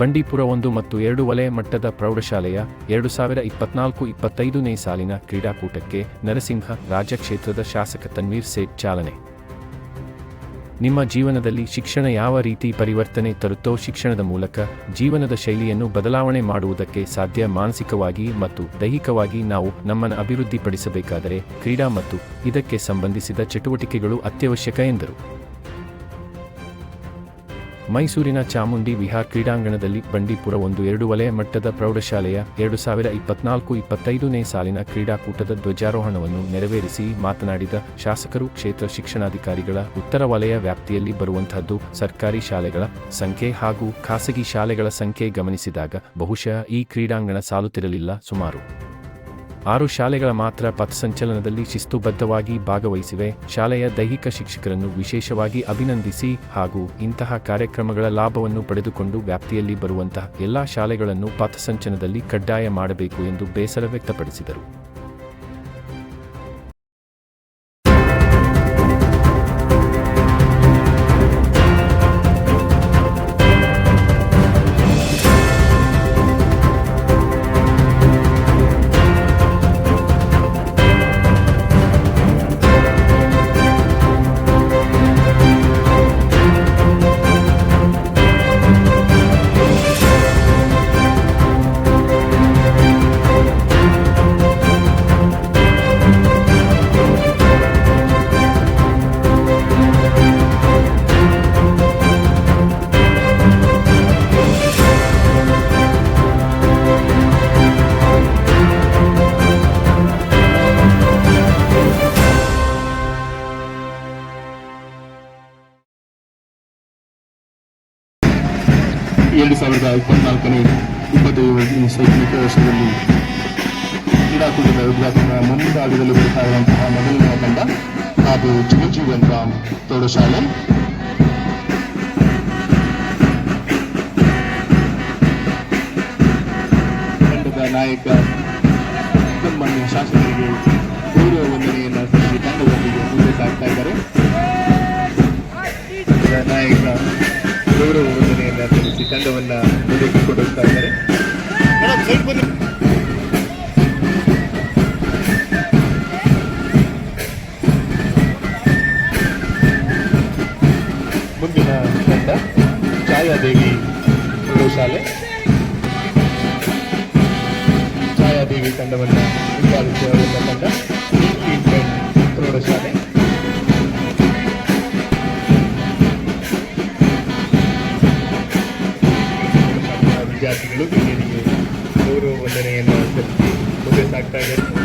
ಬಂಡೀಪುರ ಒಂದು ಮತ್ತು ಎರಡು ವಲಯ ಮಟ್ಟದ ಪ್ರೌಢಶಾಲೆಯ ಎರಡು ಸಾವಿರ ಇಪ್ಪತ್ನಾಲ್ಕು ಇಪ್ಪತ್ತೈದನೇ ಸಾಲಿನ ಕ್ರೀಡಾಕೂಟಕ್ಕೆ ನರಸಿಂಹ ರಾಜ್ಯ ಕ್ಷೇತ್ರದ ಶಾಸಕ ತನ್ವೀರ್ ಸೇಠ್ ಚಾಲನೆ. ನಿಮ್ಮ ಜೀವನದಲ್ಲಿ ಶಿಕ್ಷಣ ಯಾವ ರೀತಿ ಪರಿವರ್ತನೆ ತರುತ್ತೋ ಶಿಕ್ಷಣದ ಮೂಲಕ ಜೀವನದ ಶೈಲಿಯನ್ನು ಬದಲಾವಣೆ ಮಾಡುವುದಕ್ಕೆ ಸಾಧ್ಯ ಮಾನಸಿಕವಾಗಿ ಮತ್ತು ದೈಹಿಕವಾಗಿ ನಾವು ನಮ್ಮನ್ನು ಅಭಿವೃದ್ಧಿಪಡಿಸಬೇಕಾದರೆ ಕ್ರೀಡಾ ಮತ್ತು ಇದಕ್ಕೆ ಸಂಬಂಧಿಸಿದ ಚಟುವಟಿಕೆಗಳು ಅತ್ಯವಶ್ಯಕ ಎಂದರು. ಮೈಸೂರಿನ ಚಾಮುಂಡಿ ವಿಹಾರ್ ಕ್ರೀಡಾಂಗಣದಲ್ಲಿ ಬಂಡೀಪುರ ಒಂದು ಎರಡು ವಲಯ ಮಟ್ಟದ ಪ್ರೌಢಶಾಲೆಯ ಎರಡು ಸಾವಿರ ಇಪ್ಪತ್ನಾಲ್ಕು ಇಪ್ಪತ್ತೈದನೇ ಸಾಲಿನ ಕ್ರೀಡಾಕೂಟದ ಧ್ವಜಾರೋಹಣವನ್ನು ನೆರವೇರಿಸಿ ಮಾತನಾಡಿದ ಶಾಸಕರು, ಕ್ಷೇತ್ರ ಶಿಕ್ಷಣಾಧಿಕಾರಿಗಳ ಉತ್ತರ ವಲಯ ವ್ಯಾಪ್ತಿಯಲ್ಲಿ ಬರುವಂತಹದ್ದು ಸರ್ಕಾರಿ ಶಾಲೆಗಳ ಸಂಖ್ಯೆ ಹಾಗೂ ಖಾಸಗಿ ಶಾಲೆಗಳ ಸಂಖ್ಯೆ ಗಮನಿಸಿದಾಗ ಬಹುಶಃ ಈ ಕ್ರೀಡಾಂಗಣ ಸಾಲುತ್ತಿರಲಿಲ್ಲ ಸುಮಾರು. ಆರು ಶಾಲೆಗಳ ಮಾತ್ರ ಪಥಸಂಚಲನದಲ್ಲಿ ಶಿಸ್ತುಬದ್ಧವಾಗಿ ಭಾಗವಹಿಸಿವೆ. ಶಾಲೆಯ ದೈಹಿಕ ಶಿಕ್ಷಕರನ್ನು ವಿಶೇಷವಾಗಿ ಅಭಿನಂದಿಸಿ ಹಾಗೂ ಇಂತಹ ಕಾರ್ಯಕ್ರಮಗಳ ಲಾಭವನ್ನು ಪಡೆದುಕೊಂಡು ವ್ಯಾಪ್ತಿಯಲ್ಲಿ ಬರುವಂತಹ ಎಲ್ಲಾ ಶಾಲೆಗಳನ್ನು ಪಥಸಂಚಲನದಲ್ಲಿ ಕಡ್ಡಾಯ ಮಾಡಬೇಕು ಎಂದು ಬೇಸರ ವ್ಯಕ್ತಪಡಿಸಿದರು. ಪ್ರೌಢಶಾಲೆ ತಂಡದ ನಾಯಕ ಸುಬ್ರಹ್ಮಣ್ಯ ಶಾಸಕರಿಗೆ ಗೌರವ ವಂದನೆಯನ್ನು ಸಲ್ಲಿಸಿ ತಂಡದೊಂದಿಗೆ ಮುಂದೆ ಸಾಗ್ತಾ ಇದ್ದಾರೆ ನಾಯಕ ಗೌರವ ವಂದನೆಯನ್ನು ಸಲ್ಲಿಸಿ ತಂಡವನ್ನು ಮುಂದಕ್ಕೆ ಕೊಂಡೋಗ್ತಾ ಇದ್ದಾರೆ. ಛಾಯಾದೇವಿ ಪ್ರೌಢಶಾಲೆ ಛಾಯಾದೇವಿ ತಂಡವನ್ನು ಹಿಂಬಾಲಿಸುವ ತಂಡ ಪ್ರೌಢಶಾಲೆ ವಿದ್ಯಾರ್ಥಿಗಳು ಗೌರವ ವಂದನೆಯನ್ನು ಸಲ್ಲಿಸಿ ಮುಂದೆ ಇದ್ದಾರೆ.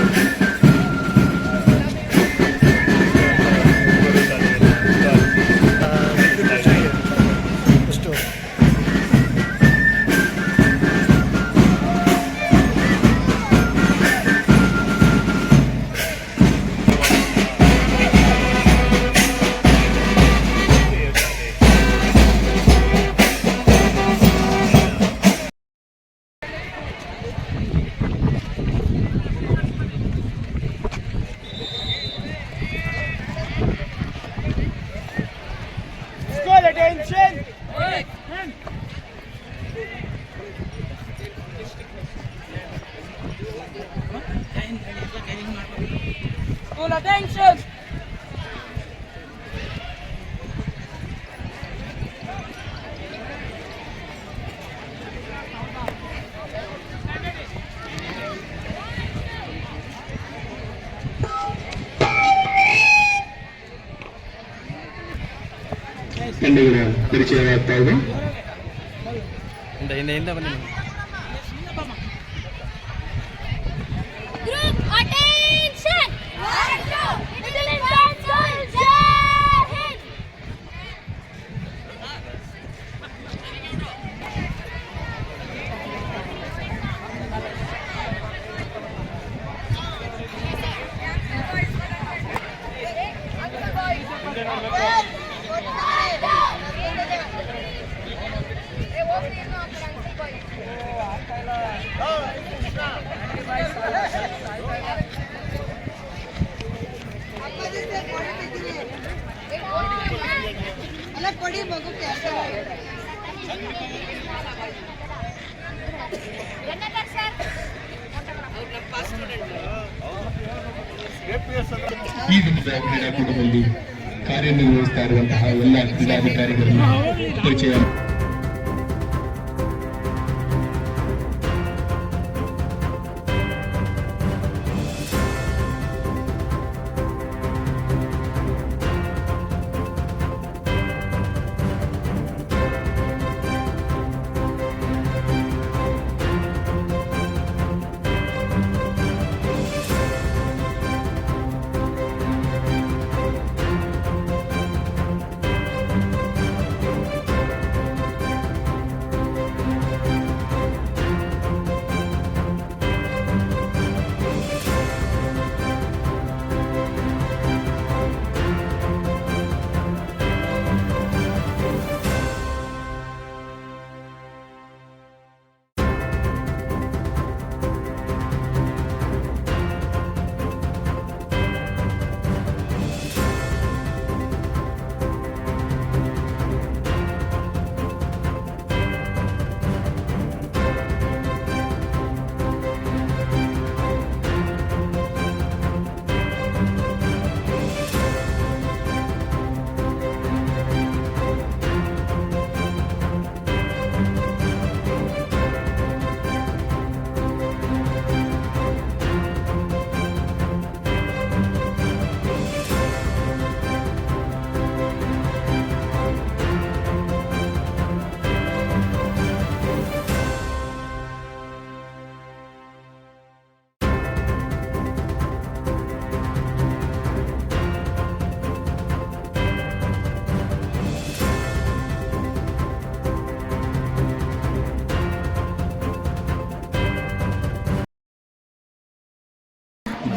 Full attention! Indah, indah, indah, indah, indah, indah, indah, indah, indah, indah, indah, indah, indah, ನೋಡಿ ಮಗು ಈ ದಿನದ ಕ್ರೀಡಾಕೂಟದಲ್ಲಿ ಕಾರ್ಯನಿರ್ವಹಿಸ್ತಾ ಇರುವಂತಹ ಎಲ್ಲ ಕ್ರೀಡಾಧಿಕಾರಿಗಳನ್ನು ಪರಿಚಯ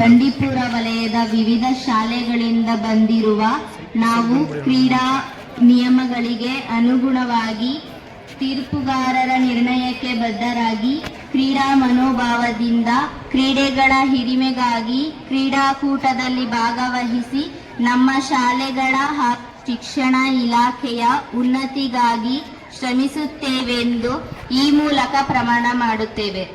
ಬಂಡೀಪುರ ವಲಯದ ವಿವಿಧ ಶಾಲೆಗಳಿಂದ ಬಂದಿರುವ ನಾವು ಕ್ರೀಡಾ ನಿಯಮಗಳಿಗೆ ಅನುಗುಣವಾಗಿ ತೀರ್ಪುಗಾರರ ನಿರ್ಣಯಕ್ಕೆ ಬದ್ಧರಾಗಿ ಕ್ರೀಡಾ ಮನೋಭಾವದಿಂದ ಕ್ರೀಡೆಗಳ ಹಿರಿಮೆಗಾಗಿ ಕ್ರೀಡಾಕೂಟದಲ್ಲಿ ಭಾಗವಹಿಸಿ ನಮ್ಮ ಶಾಲೆಗಳ ಶಿಕ್ಷಣ ಇಲಾಖೆಯ ಉನ್ನತಿಗಾಗಿ ಶ್ರಮಿಸುತ್ತೇವೆಂದು ಈ ಮೂಲಕ ಪ್ರಮಾಣ ಮಾಡುತ್ತೇವೆ.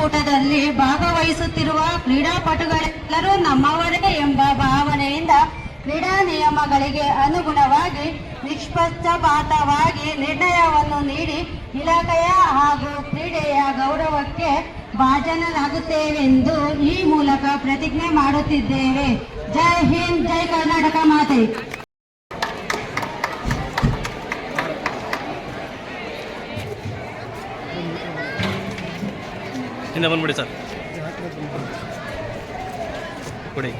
ಕ್ರೀಡಾಕೂಟದಲ್ಲಿ ಭಾಗವಹಿಸುತ್ತಿರುವ ಕ್ರೀಡಾಪಟುಗಳೆಲ್ಲರೂ ನಮ್ಮವರೇ ಎಂಬ ಭಾವನೆಯಿಂದ ಕ್ರೀಡಾ ನಿಯಮಗಳಿಗೆ ಅನುಗುಣವಾಗಿ ನಿಷ್ಪಕ್ಷಪಾತವಾಗಿ ನಿರ್ಣಯವನ್ನು ನೀಡಿ ಇಲಾಖೆಯ ಹಾಗೂ ಕ್ರೀಡೆಯ ಗೌರವಕ್ಕೆ ಭಾಜನರಾಗುತ್ತೇವೆಂದು ಈ ಮೂಲಕ ಪ್ರತಿಜ್ಞೆ ಮಾಡುತ್ತಿದ್ದೇವೆ. ಜೈ ಹಿಂದ್, ಜೈ ಕರ್ನಾಟಕ ಮಾತೆ. ಹಿಂದೆ ಬಂದ್ಬಿಡಿ ಸರ್. ಕೊಡಿ.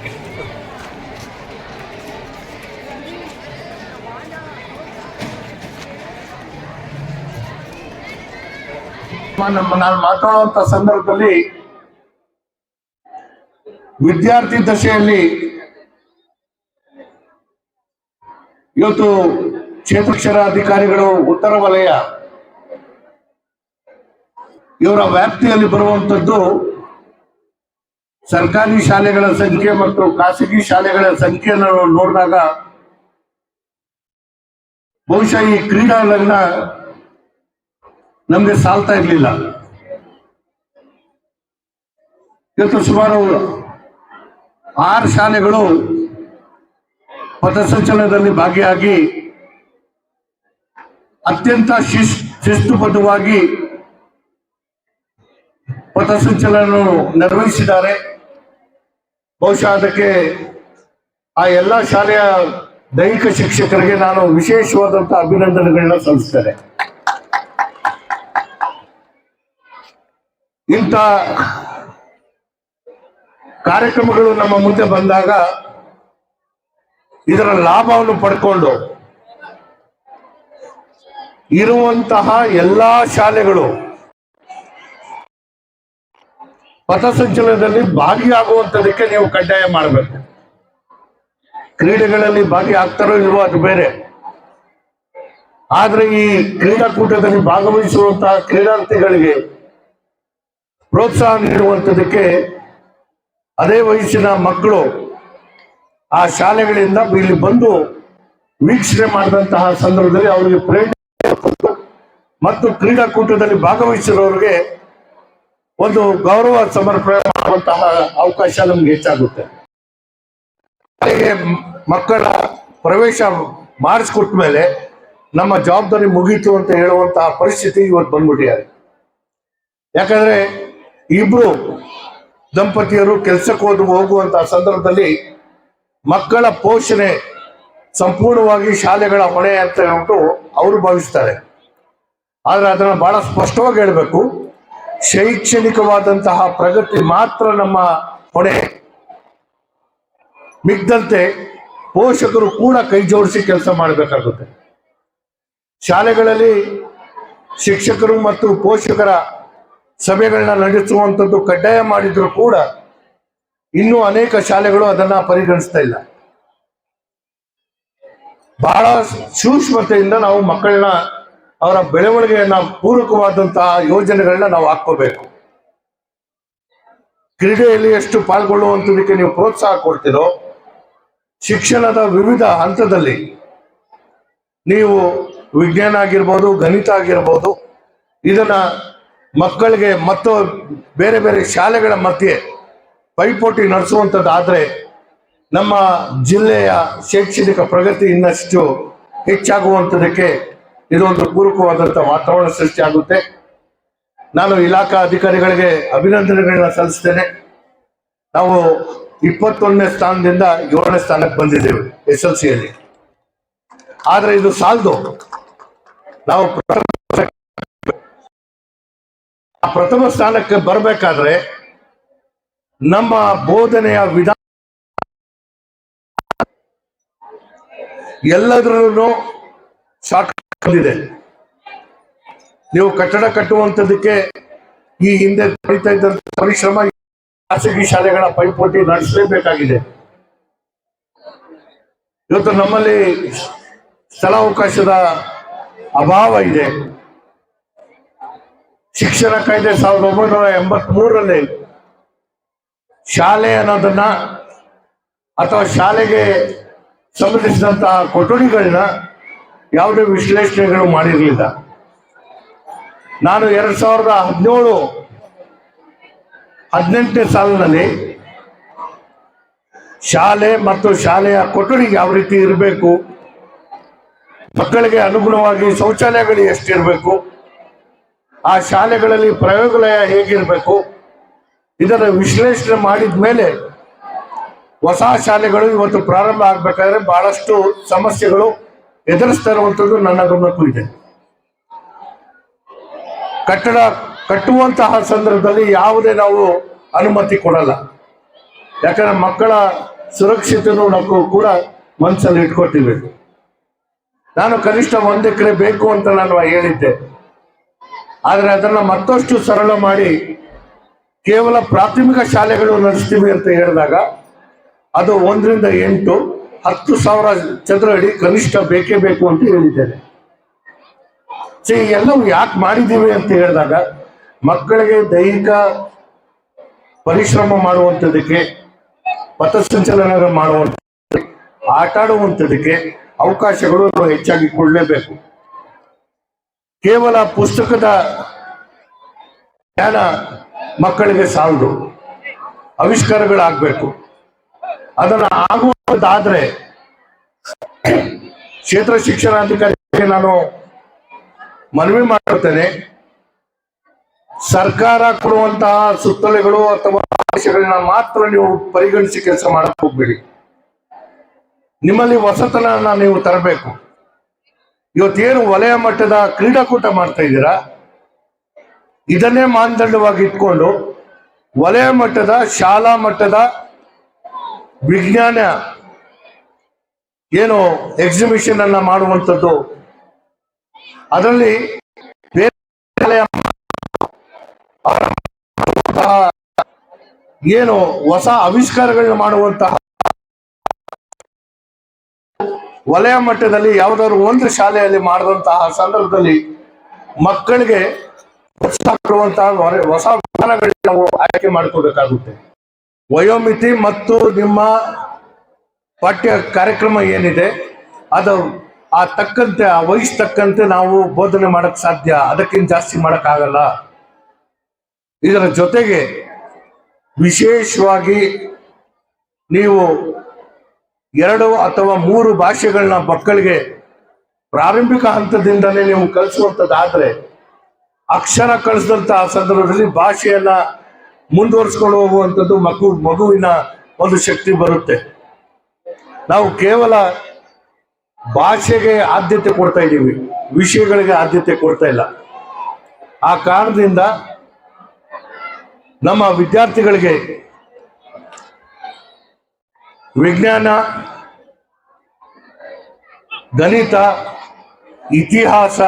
ನಮ್ಮ ನಾನು ಮಾತಾಡುವಂತ ಸಂದರ್ಭದಲ್ಲಿ ವಿದ್ಯಾರ್ಥಿ ದಶೆಯಲ್ಲಿ ಇವತ್ತು ಕ್ಷೇತ್ರಕ್ಷರ ಅಧಿಕಾರಿಗಳು ಉತ್ತರ ವಲಯ ಇವರ ವ್ಯಾಪ್ತಿಯಲ್ಲಿ ಬರುವಂತದ್ದು ಸರ್ಕಾರಿ ಶಾಲೆಗಳ ಸಂಖ್ಯೆ ಮತ್ತು ಖಾಸಗಿ ಶಾಲೆಗಳ ಸಂಖ್ಯೆಯನ್ನು ನೋಡಿದಾಗ ಬಹುಶಃ ಈ ಕ್ರೀಡಾಂಗಣ ನಮ್ಗೆ ಸಾಲ್ತಾ ಇರಲಿಲ್ಲ. ಇವತ್ತು ಸುಮಾರು ಆರು ಶಾಲೆಗಳು ಪಥಸಂಚಲನದಲ್ಲಿ ಭಾಗಿಯಾಗಿ ಅತ್ಯಂತ ಶಿಸ್, ಶಿಸ್ತುಬದ್ಧವಾಗಿ ಪಥಸಂಚಲನ ನಿರ್ವಹಿಸಿದ್ದಾರೆ. ಬಹುಶಃ ಅದಕ್ಕೆ ಆ ಎಲ್ಲ ಶಾಲೆಯ ದೈಹಿಕ ಶಿಕ್ಷಕರಿಗೆ ನಾನು ವಿಶೇಷವಾದಂತಹ ಅಭಿನಂದನೆಗಳನ್ನ ಸಲ್ಲಿಸ್ತೇನೆ. ಇಂಥ ಕಾರ್ಯಕ್ರಮಗಳು ನಮ್ಮ ಮುಂದೆ ಬಂದಾಗ ಇದರ ಲಾಭವನ್ನು ಪಡ್ಕೊಂಡು ಇರುವಂತಹ ಎಲ್ಲಾ ಶಾಲೆಗಳು ಪಥಸಂಚಲನದಲ್ಲಿ ಭಾಗಿಯಾಗುವಂತದಕ್ಕೆ ನೀವು ಕಡ್ಡಾಯ ಮಾಡಬೇಕು. ಕ್ರೀಡೆಗಳಲ್ಲಿ ಭಾಗಿಯಾಗ್ತಾರೋ ಇಲ್ವೋ ಅದು ಬೇರೆ. ಆದ್ರೆ ಈ ಕ್ರೀಡಾಕೂಟದಲ್ಲಿ ಭಾಗವಹಿಸುವಂತಹ ಕ್ರೀಡಾರ್ಥಿಗಳಿಗೆ ಪ್ರೋತ್ಸಾಹ ನೀಡುವಂತದಕ್ಕೆ ಅದೇ ವಯಸ್ಸಿನ ಮಕ್ಕಳು ಆ ಶಾಲೆಗಳಿಂದ ಇಲ್ಲಿ ಬಂದು ವೀಕ್ಷಣೆ ಮಾಡಿದಂತಹ ಸಂದರ್ಭದಲ್ಲಿ ಅವರಿಗೆ ಪ್ರೇರಣೆ ಮತ್ತು ಕ್ರೀಡಾಕೂಟದಲ್ಲಿ ಭಾಗವಹಿಸಿರೋರಿಗೆ ಒಂದು ಗೌರವ ಸಮರ್ಪಣೆ ಮಾಡುವಂತಹ ಅವಕಾಶ ನಮ್ಗೆ ಹೆಚ್ಚಾಗುತ್ತೆ. ಮಕ್ಕಳ ಪ್ರವೇಶ ಮಾಡಿಸ್ಕೊಟ್ಟ ಮೇಲೆ ನಮ್ಮ ಜವಾಬ್ದಾರಿ ಮುಗೀತು ಅಂತ ಹೇಳುವಂತಹ ಪರಿಸ್ಥಿತಿ ಇವತ್ತು ಬಂದ್ಬಿಟ್ಟಿದ್ದಾರೆ ಯಾಕಂದ್ರೆ ಇಬ್ರು ದಂಪತಿಯರು ಕೆಲಸಕ್ಕೆ ಹೋದ ಹೋಗುವಂತಹ ಸಂದರ್ಭದಲ್ಲಿ ಮಕ್ಕಳ ಪೋಷಣೆ ಸಂಪೂರ್ಣವಾಗಿ ಶಾಲೆಗಳ ಹೊಣೆ ಅಂತ ಹೇಳ್ಬಿಟ್ಟು ಅವರು ಭಾವಿಸ್ತಾರೆ. ಆದ್ರೆ ಅದನ್ನ ಬಹಳ ಸ್ಪಷ್ಟವಾಗಿ ಹೇಳಬೇಕು. ಶೈಕ್ಷಣಿಕವಾದಂತಹ ಪ್ರಗತಿ ಮಾತ್ರ ನಮ್ಮ ಹೊಣೆ. ಮಿಗ್ದಂತೆ ಪೋಷಕರು ಕೂಡ ಕೈ ಜೋಡಿಸಿ ಕೆಲಸ ಮಾಡಬೇಕಾಗುತ್ತೆ. ಶಾಲೆಗಳಲ್ಲಿ ಶಿಕ್ಷಕರು ಮತ್ತು ಪೋಷಕರ ಸಭೆಗಳನ್ನ ನಡೆಸುವಂಥದ್ದು ಕಡ್ಡಾಯ ಮಾಡಿದ್ರು ಕೂಡ ಇನ್ನೂ ಅನೇಕ ಶಾಲೆಗಳು ಅದನ್ನ ಪರಿಗಣಿಸ್ತಾ ಇಲ್ಲ. ಬಹಳ ಸೂಕ್ಷ್ಮತೆಯಿಂದ ನಾವು ಮಕ್ಕಳನ್ನ ಅವರ ಬೆಳವಣಿಗೆಯನ್ನ ಪೂರಕವಾದಂತಹ ಯೋಜನೆಗಳನ್ನ ನಾವು ಹಾಕೋಬೇಕು ಕ್ರೀಡೆಯಲ್ಲಿ ಎಷ್ಟು ಪಾಲ್ಗೊಳ್ಳುವಂಥದಕ್ಕೆ ನೀವು ಪ್ರೋತ್ಸಾಹ ಕೊಡ್ತೀರೋ, ಶಿಕ್ಷಣದ ವಿವಿಧ ಹಂತದಲ್ಲಿ ನೀವು ವಿಜ್ಞಾನ ಆಗಿರ್ಬೋದು, ಗಣಿತ ಆಗಿರ್ಬೋದು, ಇದನ್ನ ಮಕ್ಕಳಿಗೆ ಮತ್ತು ಬೇರೆ ಬೇರೆ ಶಾಲೆಗಳ ಮಧ್ಯೆ ಪೈಪೋಟಿ ನಡೆಸುವಂಥದ್ದಾದರೆ ನಮ್ಮ ಜಿಲ್ಲೆಯ ಶೈಕ್ಷಣಿಕ ಪ್ರಗತಿ ಇನ್ನಷ್ಟು ಹೆಚ್ಚಾಗುವಂಥದಕ್ಕೆ ಇದೊಂದು ಪೂರಕವಾದಂಥ ವಾತಾವರಣ ಸೃಷ್ಟಿಯಾಗುತ್ತೆ ನಾನು ಇಲಾಖಾ ಅಧಿಕಾರಿಗಳಿಗೆ ಅಭಿನಂದನೆಗಳನ್ನ ಸಲ್ಲಿಸ್ತೇನೆ. ನಾವು ಇಪ್ಪತ್ತೊಂದನೇ ಸ್ಥಾನದಿಂದ ಏಳನೇ ಸ್ಥಾನಕ್ಕೆ ಬಂದಿದ್ದೇವೆ, ಎಸ್ ಎಲ್ ಸಿಯಲ್ಲಿ. ಆದ್ರೆ ಇದು ಸಾಲದು. ನಾವು ಪ್ರಥಮ ಸ್ಥಾನಕ್ಕೆ ಬರಬೇಕಾದ್ರೆ ನಮ್ಮ ಬೋಧನೆಯ ವಿಧಾನ ಎಲ್ಲದರಲ್ಲೂ ಶಾರ್ಟ್ ಬಂದಿದೆ ನೀವು ಕಟ್ಟಡ ಕಟ್ಟುವಂಥದ್ದಕ್ಕೆ ಈ ಹಿಂದೆ ಪಡಿತಾ ಇದ್ದಂತ ಪರಿಶ್ರಮ ಖಾಸಗಿ ಶಾಲೆಗಳ ಪೈಪೋಟಿ ನಡೆಸಲೇಬೇಕಾಗಿದೆ. ಇವತ್ತು ನಮ್ಮಲ್ಲಿ ಸ್ಥಳಾವಕಾಶದ ಅಭಾವ ಇದೆ. ಶಿಕ್ಷಣ ಕಾಯ್ದೆ ಸಾವಿರದ ಒಂಬೈನೂರ ಎಂಬತ್ ಮೂರರಲ್ಲಿ ಶಾಲೆ ಅನ್ನೋದನ್ನ ಅಥವಾ ಶಾಲೆಗೆ ಸಂಬಂಧಿಸಿದಂತಹ ಕೊಠಡಿಗಳನ್ನ ಯಾವುದೇ ವಿಶ್ಲೇಷಣೆಗಳು ಮಾಡಿರಲಿಲ್ಲ. ನಾನು ಎರಡ್ ಸಾವಿರದ ಹದಿನೇಳು, ಹದಿನೆಂಟನೇ ಸಾಲಿನಲ್ಲಿ ಶಾಲೆ ಮತ್ತು ಶಾಲೆಯ ಕೊಠಡಿ ಯಾವ ರೀತಿ ಇರಬೇಕು, ಮಕ್ಕಳಿಗೆ ಅನುಗುಣವಾಗಿ ಶೌಚಾಲಯಗಳು ಎಷ್ಟಿರಬೇಕು, ಆ ಶಾಲೆಗಳಲ್ಲಿ ಪ್ರಯೋಗಾಲಯ ಹೇಗಿರಬೇಕು ಇದರ ವಿಶ್ಲೇಷಣೆ ಮಾಡಿದ ಮೇಲೆ ಹೊಸ ಶಾಲೆಗಳು ಇವತ್ತು ಪ್ರಾರಂಭ ಆಗ್ಬೇಕಾದ್ರೆ ಬಹಳಷ್ಟು ಸಮಸ್ಯೆಗಳು ಎದುರಿಸ್ತಾ ಇರುವಂಥದ್ದು ನನ್ನ ಗಮನಕ್ಕೂ ಇದೆ. ಕಟ್ಟಡ ಕಟ್ಟುವಂತಹ ಸಂದರ್ಭದಲ್ಲಿ ಯಾವುದೇ ನಾವು ಅನುಮತಿ ಕೊಡಲ್ಲ. ಯಾಕಂದ್ರೆ ಮಕ್ಕಳ ಸುರಕ್ಷತೆನೂ ನಾವು ಕೂಡ ಮನಸ್ಸಲ್ಲಿ ಇಟ್ಕೊತೀವಿ ನಾನು ಕನಿಷ್ಠ ಒಂದು ಎಕರೆ ಬೇಕು ಅಂತ ನಾನು ಹೇಳಿದ್ದೆ. ಆದರೆ ಅದನ್ನ ಮತ್ತಷ್ಟು ಸರಳ ಮಾಡಿ ಕೇವಲ ಪ್ರಾಥಮಿಕ ಶಾಲೆಗಳು ನಡೆಸ್ತೀವಿ ಅಂತ ಹೇಳಿದಾಗ ಅದು ಒಂದರಿಂದ ಎಂಟು ಹತ್ತು ಸಾವಿರ ಚದರ ಅಡಿ ಕನಿಷ್ಠ ಬೇಕೇ ಬೇಕು ಅಂತ ಹೇಳಿದ್ದೇನೆ. ಸೊ ಎಲ್ಲವೂ ಯಾಕೆ ಮಾಡಿದ್ದೀವಿ ಅಂತ ಹೇಳಿದಾಗ ಮಕ್ಕಳಿಗೆ ದೈಹಿಕ ಪರಿಶ್ರಮ ಮಾಡುವಂಥದ್ದಕ್ಕೆ ಪಥಸಂಚಲನ ಮಾಡುವಂಥ ಆಟ ಆಡುವಂಥದ್ದಕ್ಕೆ ಅವಕಾಶಗಳು ಹೆಚ್ಚಾಗಿ ಕೊಡಲೇಬೇಕು. ಕೇವಲ ಪುಸ್ತಕದ ಜ್ಞಾನ ಮಕ್ಕಳಿಗೆ ಸಾಲದು. ಆವಿಷ್ಕಾರಗಳಾಗಬೇಕು. ಅದನ್ನ ಆಗುವುದಾದ್ರೆ ಕ್ಷೇತ್ರ ಶಿಕ್ಷಣಾಧಿಕಾರಿಗೆ ನಾನು ಮನವಿ ಮಾಡುತ್ತೇನೆ. ಸರ್ಕಾರ ಕೊಡುವಂತಹ ಸುತ್ತಲೆಗಳು ಅಥವಾ ಆದೇಶಗಳನ್ನ ಮಾತ್ರ ನೀವು ಪರಿಗಣಿಸಿ ಕೆಲಸ ಮಾಡಕ್ ಹೋಗ್ಬೇಡಿ. ನಿಮ್ಮಲ್ಲಿ ಹೊಸತನ ನೀವು ತರಬೇಕು. ಇವತ್ತೇನು ವಲಯ ಮಟ್ಟದ ಕ್ರೀಡಾಕೂಟ ಮಾಡ್ತಾ ಇದ್ದೀರಾ? ಇದನ್ನೇ ಮಾನದಂಡವಾಗಿ ಇಟ್ಕೊಂಡು ವಲಯ ಮಟ್ಟದ, ಶಾಲಾ ಮಟ್ಟದ ವಿಜ್ಞಾನ ಏನು ಎಕ್ಸಿಬಿಷನ್ ಅನ್ನ ಮಾಡುವಂಥದ್ದು. ಅದರಲ್ಲಿ ಏನು ಹೊಸ ಆವಿಷ್ಕಾರಗಳನ್ನ ಮಾಡುವಂತಹ ವಲಯ ಮಟ್ಟದಲ್ಲಿ ಯಾವ್ದಾದ್ರು ಒಂದು ಶಾಲೆಯಲ್ಲಿ ಮಾಡಿದಂತಹ ಸಂದರ್ಭದಲ್ಲಿ ಮಕ್ಕಳಿಗೆ ಹೊಸ ವಿಧಾನಗಳನ್ನ ನಾವು ಆಯ್ಕೆ ಮಾಡ್ಕೋಬೇಕಾಗುತ್ತೆ. ವಯೋಮಿತಿ ಮತ್ತು ನಿಮ್ಮ ಪಠ್ಯ ಕಾರ್ಯಕ್ರಮ ಏನಿದೆ, ಅದು ಆ ತಕ್ಕಂತೆ, ಆ ವಯಸ್ಸು ತಕ್ಕಂತೆ ನಾವು ಬೋಧನೆ ಮಾಡಕ್ ಸಾಧ್ಯ. ಅದಕ್ಕಿಂತ ಜಾಸ್ತಿ ಮಾಡೋಕ್ಕಾಗಲ್ಲ. ಇದರ ಜೊತೆಗೆ ವಿಶೇಷವಾಗಿ ನೀವು ಎರಡು ಅಥವಾ ಮೂರು ಭಾಷೆಗಳನ್ನ ಮಕ್ಕಳಿಗೆ ಪ್ರಾರಂಭಿಕ ಹಂತದಿಂದಲೇ ನೀವು ಕಲಿಸುವಂಥದ್ದಾದರೆ ಅಕ್ಷರ ಕಳಿಸಿದಂತಹ ಸಂದರ್ಭದಲ್ಲಿ ಭಾಷೆಯನ್ನ ಮುಂದುವರಿಸ್ಕೊಂಡು ಹೋಗುವಂಥದ್ದು ಮಗು, ಮಗುವಿನ ಒಂದು ಶಕ್ತಿ ಬರುತ್ತೆ. ನಾವು ಕೇವಲ ಭಾಷೆಗೆ ಆದ್ಯತೆ ಕೊಡ್ತಾ ಇದ್ದೀವಿ, ವಿಷಯಗಳಿಗೆ ಆದ್ಯತೆ ಕೊಡ್ತಾ ಇಲ್ಲ. ಆ ಕಾರಣದಿಂದ ನಮ್ಮ ವಿದ್ಯಾರ್ಥಿಗಳಿಗೆ ವಿಜ್ಞಾನ, ಗಣಿತ, ಇತಿಹಾಸ,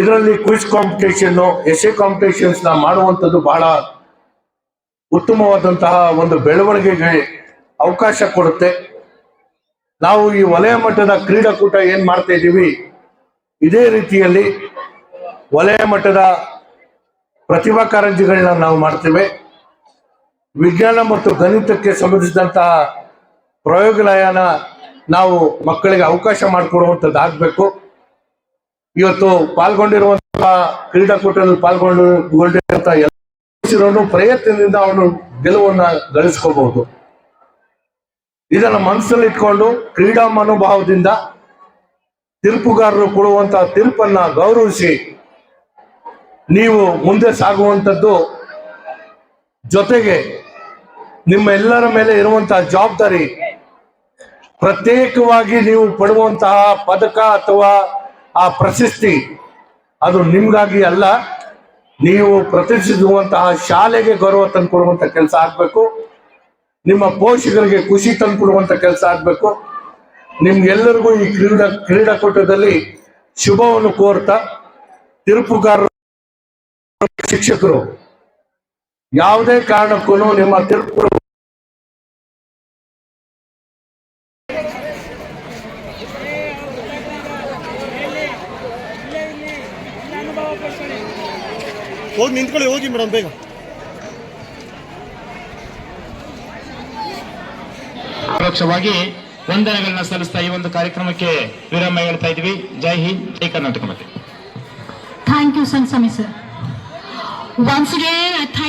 ಇದರಲ್ಲಿ ಕ್ವಿಜ್ ಕಾಂಪಿಟೇಷನ್ನು ಎಸೆ ಕಾಂಪಿಟೇಷನ್ಸ್ನ ಮಾಡುವಂಥದ್ದು ಬಹಳ ಉತ್ತಮವಾದಂತಹ ಒಂದು ಬೆಳವಣಿಗೆಗೆ ಅವಕಾಶ ಕೊಡುತ್ತೆ. ನಾವು ಈ ವಲಯ ಮಟ್ಟದ ಕ್ರೀಡಾಕೂಟ ಏನು ಮಾಡ್ತಾ ಇದ್ದೀವಿ, ಇದೇ ರೀತಿಯಲ್ಲಿ ವಲಯ ಮಟ್ಟದ ಪ್ರತಿಭಾ ಕಾರಂಜಿಗಳನ್ನ ನಾವು ಮಾಡ್ತೇವೆ. ವಿಜ್ಞಾನ ಮತ್ತು ಗಣಿತಕ್ಕೆ ಸಂಬಂಧಿಸಿದಂತಹ ಪ್ರಯೋಗಾಲಯನ ನಾವು ಮಕ್ಕಳಿಗೆ ಅವಕಾಶ ಮಾಡಿಕೊಡುವಂಥದ್ದು ಆಗಬೇಕು. ಇವತ್ತು ಪಾಲ್ಗೊಂಡಿರುವಂತಹ ಕ್ರೀಡಾಕೂಟದಲ್ಲಿ ಪಾಲ್ಗೊಂಡಿರುವಂತಹ ಎಲ್ಲ ಪ್ರಯತ್ನದಿಂದ ಅವನು ಗೆಲುವನ್ನ ಗಳಿಸ್ಕೋಬಹುದು ಇದನ್ನ ಮನಸ್ಸಲ್ಲಿ ಇಟ್ಕೊಂಡು ಕ್ರೀಡಾ ಮನೋಭಾವದಿಂದ ತೀರ್ಪುಗಾರರು ಕೊಡುವಂತಹ ತೀರ್ಪನ್ನ ಗೌರವಿಸಿ ನೀವು ಮುಂದೆ ಸಾಗುವಂಥದ್ದು ಜೊತೆಗೆ ನಿಮ್ಮ ಎಲ್ಲರ ಮೇಲೆ ಇರುವಂತಹ ಜವಾಬ್ದಾರಿ ಪ್ರತ್ಯೇಕವಾಗಿ ನೀವು ಪಡುವಂತಹ ಪದಕ ಅಥವಾ ಆ ಪ್ರಶಸ್ತಿ ಅದು ನಿಮ್ಗಾಗಿ ಅಲ್ಲ. ನೀವು ಪ್ರತಿಷ್ಠಿಸುವಂತಹ ಶಾಲೆಗೆ ಗೌರವ ತಂದುಕೊಡುವಂತ ಕೆಲಸ ಆಗ್ಬೇಕು. ನಿಮ್ಮ ಪೋಷಕರಿಗೆ ಖುಷಿ ತಂದುಕೊಡುವಂತ ಕೆಲಸ ಆಗ್ಬೇಕು. ನಿಮ್ಗೆಲ್ಲರಿಗೂ ಈ ಕ್ರೀಡಾ, ಕ್ರೀಡಾಕೂಟದಲ್ಲಿ ಶುಭವನ್ನು ಕೋರ್ತಾ, ತಿರುಪುಗಾರರು, ಶಿಕ್ಷಕರು, ಯಾವುದೇ ಕಾರಣಕ್ಕೂ ನಿಮ್ಮ ತೀರ್ಪು ಹೋಗಿ ನಿಂತ್ಕೊಳ್ಳಿ ಹೋಗಿ ಮೇಡಮ್ ಬೇಗ ಪರೋಕ್ಷವಾಗಿ ವಂದನೆಗಳನ್ನ ಸಲ್ಲಿಸ್ತಾ ಈ ಒಂದು ಕಾರ್ಯಕ್ರಮಕ್ಕೆ ವಿರಾಮ ಹೇಳ್ತಾ ಇದ್ವಿ ಜೈ ಹಿಂದ್ ಜೈ ಕರ್ನಾಟಕ ಮತ್ತೆ thank you so much sir once again I thank